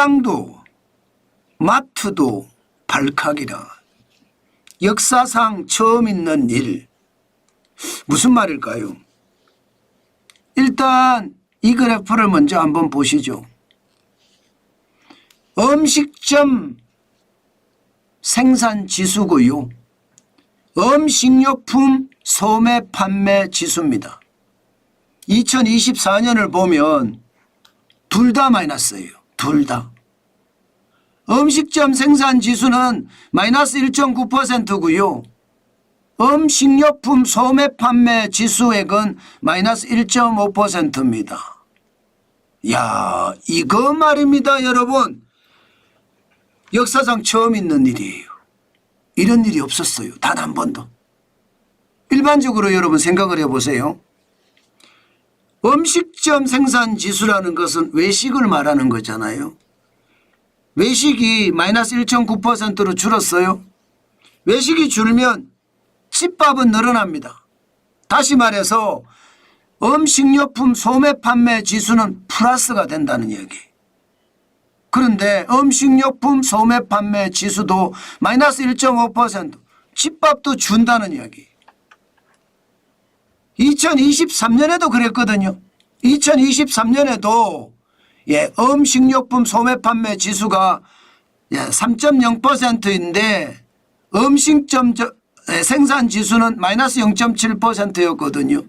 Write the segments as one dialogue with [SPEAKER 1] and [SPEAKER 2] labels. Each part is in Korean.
[SPEAKER 1] 식당도 마트도 발칵이라 역사상 처음 있는 일 무슨 말일까요? 일단 이 그래프를 먼저 한번 보시죠. 음식점 생산 지수고요. 음식료품 소매 판매 지수입니다. 2024년을 보면 둘 다 마이너스예요. 둘 다. 음식점 생산 지수는 마이너스 1.9%고요. 음식료품 소매 판매 지수액은 마이너스 1.5%입니다. 야, 이거 말입니다, 여러분. 역사상 처음 있는 일이에요. 이런 일이 없었어요. 단 한 번도. 일반적으로 여러분 생각을 해보세요. 음식점 생산 지수라는 것은 외식을 말하는 거잖아요. 외식이 마이너스 1.9%로 줄었어요. 외식이 줄면 집밥은 늘어납니다. 다시 말해서 음식료품 소매 판매 지수는 플러스가 된다는 얘기. 그런데 음식료품 소매 판매 지수도 마이너스 1.5% 집밥도 준다는 이야기. 2023년에도 그랬거든요. 2023년에도 예, 음식료품 소매 판매 지수가 예, 3.0%인데 음식점 저- 예, 생산 지수는 마이너스 0.7%였거든요.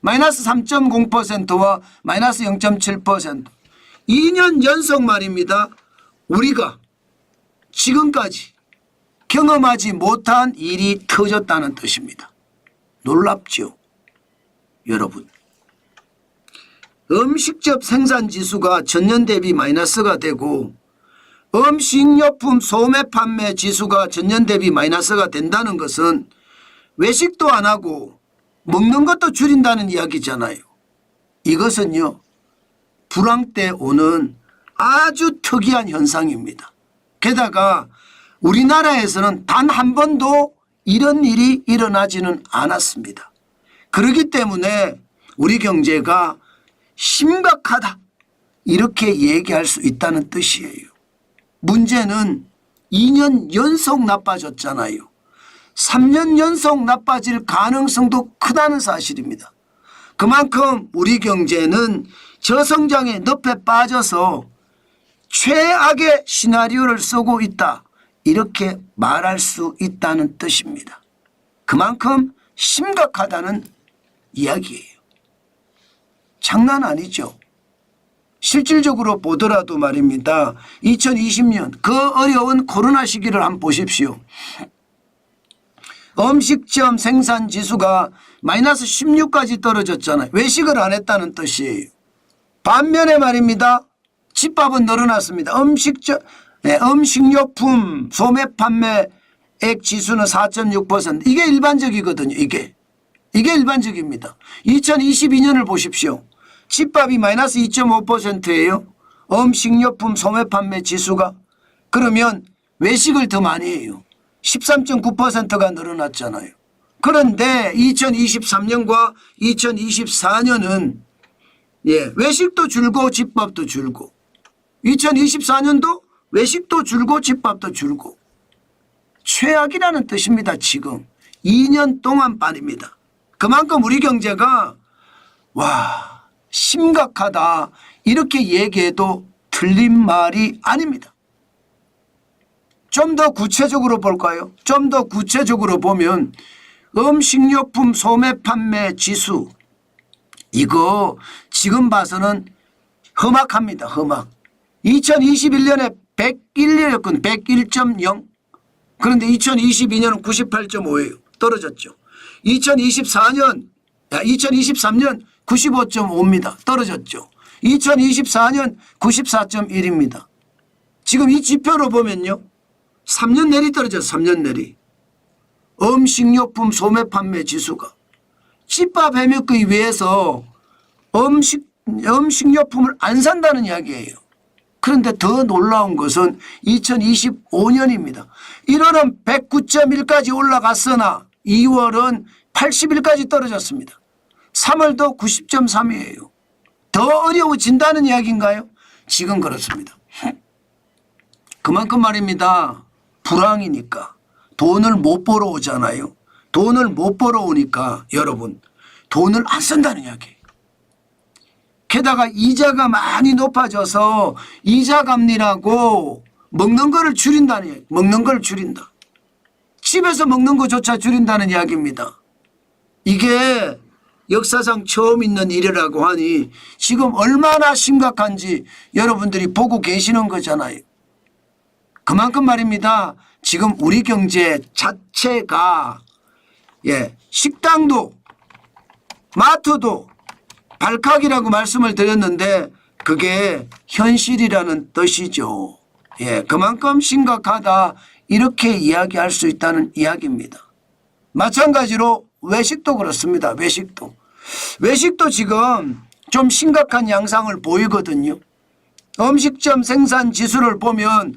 [SPEAKER 1] 마이너스 3.0%와 마이너스 0.7% 2년 연속 말입니다. 우리가 지금까지 경험하지 못한 일이 터졌다는 뜻입니다. 놀랍죠? 여러분. 음식점 생산 지수가 전년 대비 마이너스가 되고 음식료품 소매 판매 지수가 전년 대비 마이너스가 된다는 것은 외식도 안 하고 먹는 것도 줄인다는 이야기잖아요. 이것은요. 불황 때 오는 아주 특이한 현상입니다. 게다가 우리나라에서는 단 한 번도 이런 일이 일어나지는 않았습니다. 그렇기 때문에 우리 경제가 심각하다 이렇게 얘기할 수 있다는 뜻이에요. 문제는 2년 연속 나빠졌잖아요. 3년 연속 나빠질 가능성도 크다는 사실입니다. 그만큼 우리 경제는 저성장의 늪에 빠져서 최악의 시나리오를 쓰고 있다. 이렇게 말할 수 있다는 뜻입니다. 그만큼 심각하다는 이야기예요. 장난 아니죠. 실질적으로 보더라도 말입니다. 2020년 그 어려운 코로나 시기를 한번 보십시오. 음식점 생산 지수가 마이너스 16까지 떨어졌잖아요. 외식을 안 했다는 뜻이에요. 반면에 말입니다. 집밥은 늘어났습니다. 음식점, 네, 음식료품 소매 판매액 지수는 4.6% 이게 일반적이거든요. 이게. 이게 일반적입니다. 2022년을 보십시오. 집밥이 마이너스 2.5%예요. 음식료품 소매 판매 지수가. 그러면 외식을 더 많이 해요. 13.9%가 늘어났잖아요. 그런데 2023년과 2024년은 예, 외식도 줄고 집밥도 줄고 2024년도 외식도 줄고 집밥도 줄고 최악이라는 뜻입니다. 지금 2년 동안 반입니다. 그만큼 우리 경제가 와 심각하다 이렇게 얘기해도 틀린 말이 아닙니다. 좀 더 구체적으로 볼까요? 좀 더 구체적으로 보면 음식료품 소매 판매 지수 이거 지금 봐서는 험악합니다. 험악. 2021년에 101이었거든 101.0 그런데 2022년은 98.5예요. 떨어졌죠. 2024년 2023년 95.5입니다. 떨어졌죠. 2024년 94.1입니다. 지금 이 지표로 보면요. 3년 내리 떨어졌어 3년 내리. 음식료품 소매 판매 지수가 집밥 해먹기 위해서 음식, 음식료품을 안 산다는 이야기예요. 그런데 더 놀라운 것은 2025년입니다. 1월은 109.1까지 올라갔으나 2월은 81까지 떨어졌습니다. 3월도 90.3이에요. 더 어려워진다는 이야기인가요? 지금 그렇습니다. 그만큼 말입니다. 불황이니까 돈을 못 벌어 오잖아요. 돈을 못 벌어 오니까 여러분 돈을 안 쓴다는 이야기예요. 게다가 이자가 많이 높아져서 이자 감리라고 먹는 거를 줄인다는 이야기. 먹는 걸 줄인다. 집에서 먹는 것조차 줄인다는 이야기입니다. 이게 역사상 처음 있는 일이라고 하니 지금 얼마나 심각한지 여러분들이 보고 계시는 거잖아요. 그만큼 말입니다. 지금 우리 경제 자체가 예, 식당도 마트도 발칵이라고 말씀을 드렸는데 그게 현실이라는 뜻이죠. 예, 그만큼 심각하다 이렇게 이야기할 수 있다는 이야기입니다. 마찬가지로 외식도 그렇습니다. 외식도. 외식도 지금 좀 심각한 양상을 보이거든요. 음식점 생산 지수를 보면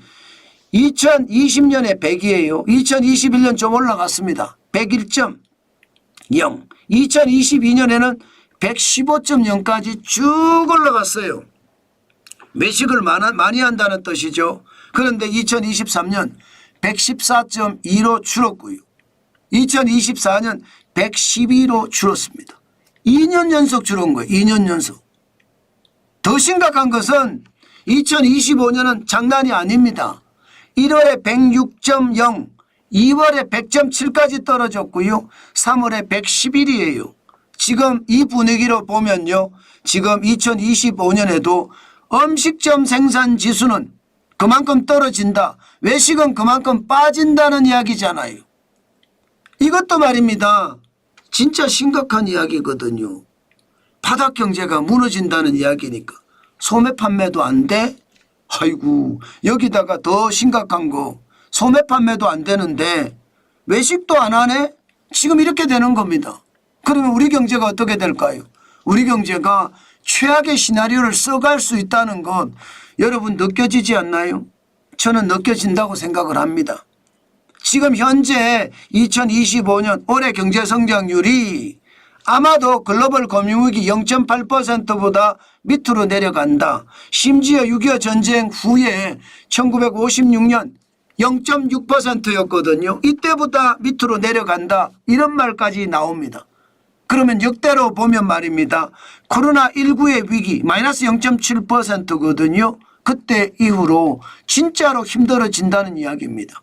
[SPEAKER 1] 2020년에 100이에요. 2021년 좀 올라갔습니다. 101.0. 2022년에는 115.0까지 쭉 올라갔어요. 외식을 많이 한다는 뜻이죠. 그런데 2023년 114.2로 줄었고요. 2024년 112로 줄었습니다. 2년 연속 줄은 거예요. 2년 연속. 더 심각한 것은 2025년은 장난이 아닙니다. 1월에 106.0, 2월에 100.7까지 떨어졌고요. 3월에 111이에요. 지금 이 분위기로 보면요. 지금 2025년에도 음식점 생산 지수는 그만큼 떨어진다. 외식은 그만큼 빠진다는 이야기잖아요. 이것도 말입니다. 진짜 심각한 이야기거든요. 바닥 경제가 무너진다는 이야기니까 소매 판매도 안 돼? 아이고 여기다가 더 심각한 거 소매 판매도 안 되는데 외식도 안 하네? 지금 이렇게 되는 겁니다. 그러면 우리 경제가 어떻게 될까요? 우리 경제가 최악의 시나리오를 써갈 수 있다는 것 여러분 느껴지지 않나요? 저는 느껴진다고 생각을 합니다. 지금 현재 2025년 올해 경제 성장률이 아마도 글로벌 금융위기 0.8%보다 밑으로 내려간다. 심지어 6.25 전쟁 후에 1956년 0.6%였거든요. 이때보다 밑으로 내려간다. 이런 말까지 나옵니다. 그러면 역대로 보면 말입니다. 코로나19의 위기 마이너스 0.7%거든요. 그때 이후로 진짜로 힘들어진다는 이야기입니다.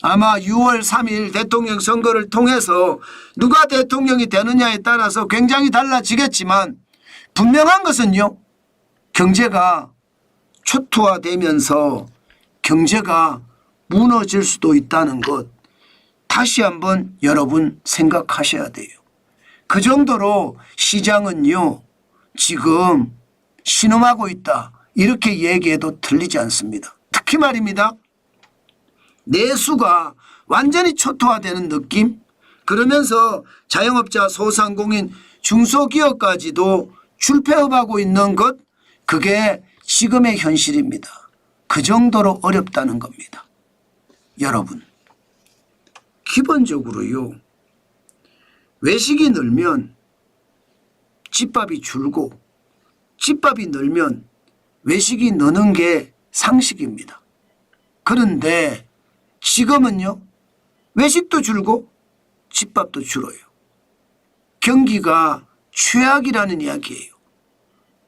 [SPEAKER 1] 아마 6월 3일 대통령 선거를 통해서 누가 대통령이 되느냐에 따라서 굉장히 달라지겠지만 분명한 것은요. 경제가 초토화되면서 경제가 무너질 수도 있다는 것 다시 한번 여러분 생각하셔야 돼요. 그 정도로 시장은요. 지금 신음하고 있다. 이렇게 얘기해도 틀리지 않습니다. 특히 말입니다. 내수가 완전히 초토화되는 느낌? 그러면서 자영업자, 소상공인, 중소기업까지도 출폐업하고 있는 것 그게 지금의 현실입니다. 그 정도로 어렵다는 겁니다. 여러분 기본적으로요. 외식이 늘면 집밥이 줄고 집밥이 늘면 외식이 느는 게 상식입니다. 그런데 지금은요. 외식도 줄고 집밥도 줄어요. 경기가 최악이라는 이야기예요.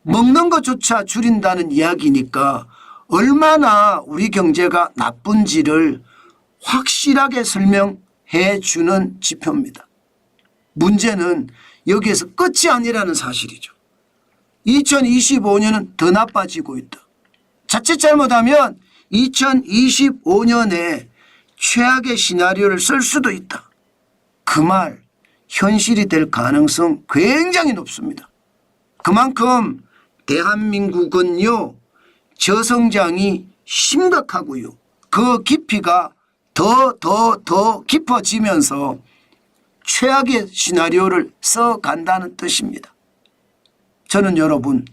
[SPEAKER 1] 먹는 것조차 줄인다는 이야기니까 얼마나 우리 경제가 나쁜지를 확실하게 설명해 주는 지표입니다. 문제는 여기에서 끝이 아니라는 사실이죠. 2025년은 더 나빠지고 있다. 자칫 잘못하면 2025년에 최악의 시나리오를 쓸 수도 있다. 그 말 현실이 될 가능성 굉장히 높습니다. 그만큼 대한민국은요 저성장이 심각하고요. 그 깊이가 더 더 더 깊어지면서 최악의 시나리오를 써간다는 뜻입니다. 저는 여러분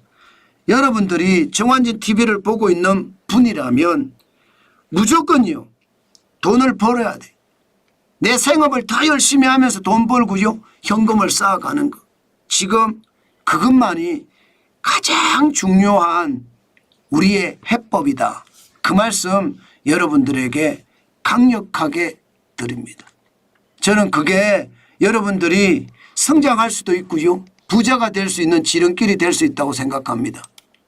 [SPEAKER 1] 여러분들이 정환진 TV를 보고 있는 분이라면 무조건요 돈을 벌어야 돼. 내 생업을 다 열심히 하면서 돈 벌고요 현금을 쌓아가는 것. 지금 그것만이 가장 중요한 우리의 해법이다. 그 말씀 여러분들에게 강력하게 드립니다. 저는 그게 여러분들이 성장할 수도 있고요. 부자가 될 수 있는 지름길이 될 수 있다고 생각합니다.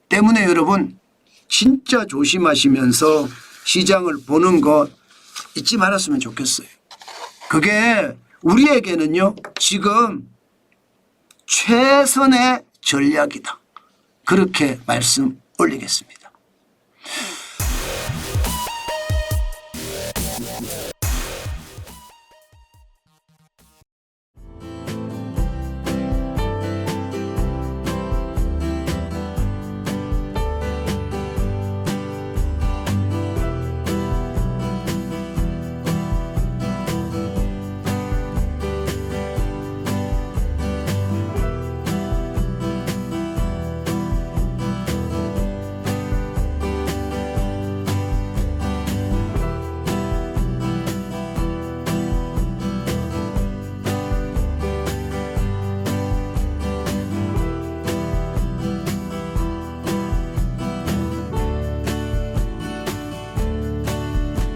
[SPEAKER 1] 때문에 여러분 진짜 조심하시면서 시장을 보는 것 잊지 말았으면 좋겠어요. 그게 우리에게는요, 지금 최선의 전략이다. 그렇게 말씀 올리겠습니다.